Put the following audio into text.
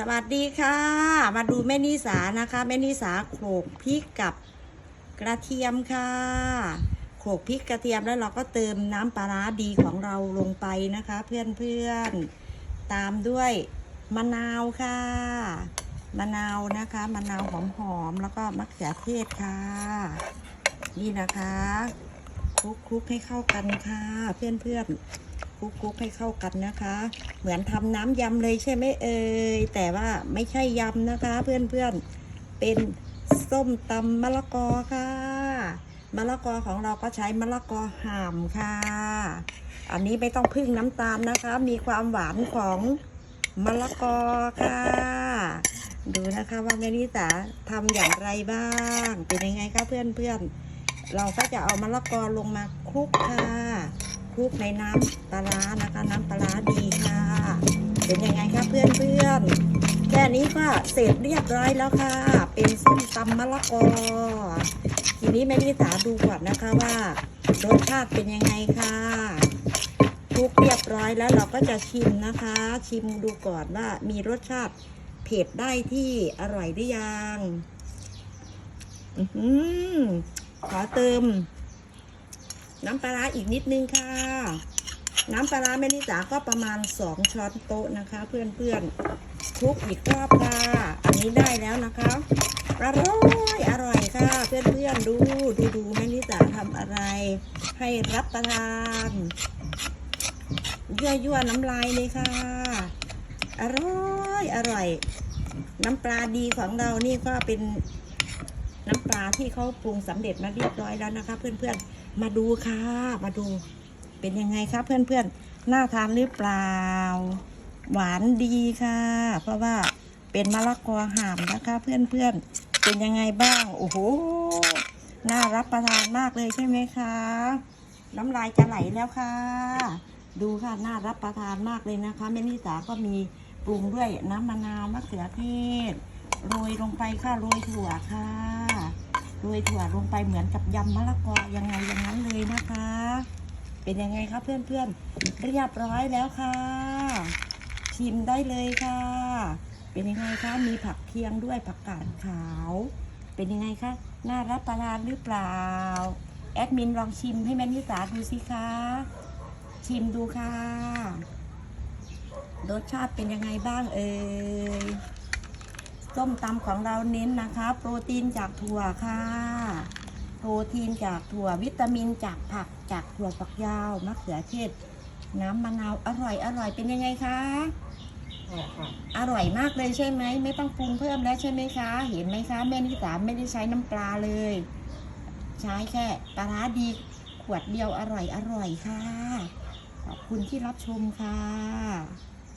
สวัสดีค่ะ มาดูแม่นิสานะคะ แม่นิสาโขลกพริกกับกระเทียมค่ะโขลกพริกกระเทียมแล้วเราก็เติมน้ำปลาร้าดีของเราลงไปนะคะ เพื่อนๆตามด้วยมะนาวค่ะ มะนาวนะคะมะนาวหอมๆแล้วก็มะเขือเทศค่ะ นี่นะคะคลุกคลุกให้เข้ากันค่ะ เพื่อนๆคลุก คลุกให้เข้ากันนะคะ เหมือนทำน้ำยำเลยใช่ไหมเอ่ยแต่ว่าไม่ใช่ยำนะคะ เพื่อนๆเป็นส้มตำมะละกอค่ะมะละกอของเราก็ใช้มะละกอห่ามค่ะ อันนี้ไม่ต้องพึ่งน้ำตาลนะคะ มีความหวานของมะละกอค่ะ ดูนะคะว่าแม่นิสาทำอย่างไรบ้าง เป็นยังไงคะเพื่อนๆ เราก็จะเอามะละกอลงมาคลุกค่ะ ลุกในน้ำปลาร้านะคะ น้ำปลาร้าดีค่ะ เป็นยังไงคะเพื่อนๆแค่นี้ก็เสร็จเรียบร้อยแล้วค่ะ เป็นส้มตำมะละกอ ทีนี้แม่นิสาดูก่อนนะคะว่ารสชาติเป็นยังไงค่ะคลุกเรียบร้อยแล้วเราก็จะชิมนะคะ ชิมดูก่อนว่ามีรสชาติเผ็ดได้ที่อร่อยหรือยังอือหือขอเติม น้ำปลาร้าอีกนิดนึงค่ะ น้ำปลาร้าแม่นิสาก็ประมาณสองช้อนโต๊ะนะคะ เพื่อนๆคลุกอีกรอบค่ะ อันนี้ได้แล้วนะคะอร่อยอร่อยค่ะ เพื่อนๆดูดูดูแม่นิสาทำอะไร ให้รับประทานยั่วยั่วน้ำลายเลยค่ะ อร่อยอร่อย น้ำปลาดีของเรานี่ก็เป็นน้ำปลาที่เขาปรุงสำเร็จมาเรียบร้อยแล้วนะคะ เพื่อนๆ มาดูค่ะ มาดู เป็นยังไงคะเพื่อนๆ น่าทานหรือเปล่า หวานดีค่ะ เพราะว่าเป็นมะละกอห่ามนะคะ เพื่อนๆ เป็นยังไงบ้าง โอ้โห น่ารับประทานมากเลยใช่ไหมคะ น้ำลายจะไหลแล้วค่ะ ดูค่ะ น่ารับประทานมากเลยนะคะแม่นิสาก็มีปรุงด้วยน้ำมะนาวมะเขือเทศ โรยลงไปค่ะ โรยถั่วค่ะ โรยถั่วลงไปเหมือนกับยำมะละกอยังไงอย่างนั้นเลยนะคะ เป็นยังไงครับเพื่อนๆ เรียบร้อยแล้วค่ะ ชิมได้เลยค่ะ เป็นยังไงคะมีผักเคียงด้วยผักกาดขาว เป็นยังไงคะน่ารับประทานหรือเปล่า แอดมินลองชิมให้แม่นิสาดูสิคะชิมดูค่ะรสชาติเป็นยังไงบ้างเอ่ย ส้มตำของเราเน้นนะคะ โปรตีนจากถั่วค่ะ โปรตีนจากถั่ววิตามินจากผักจากถั่วฝักยาวมะเขือเทศ น้ำมะนาวอร่อยอร่อยเป็นยังไงคะอร่อยมากเลยใช่ไหมไม่ต้องปรุงเพิ่มแล้วใช่ไหมคะ เห็นไหมคะแม่นิสาไม่ได้ใช้น้ำปลาเลย ใช้แค่ปลาร้าดีขวดเดียวอร่อยอร่อยค่ะ ขอบคุณที่รับชมค่ะ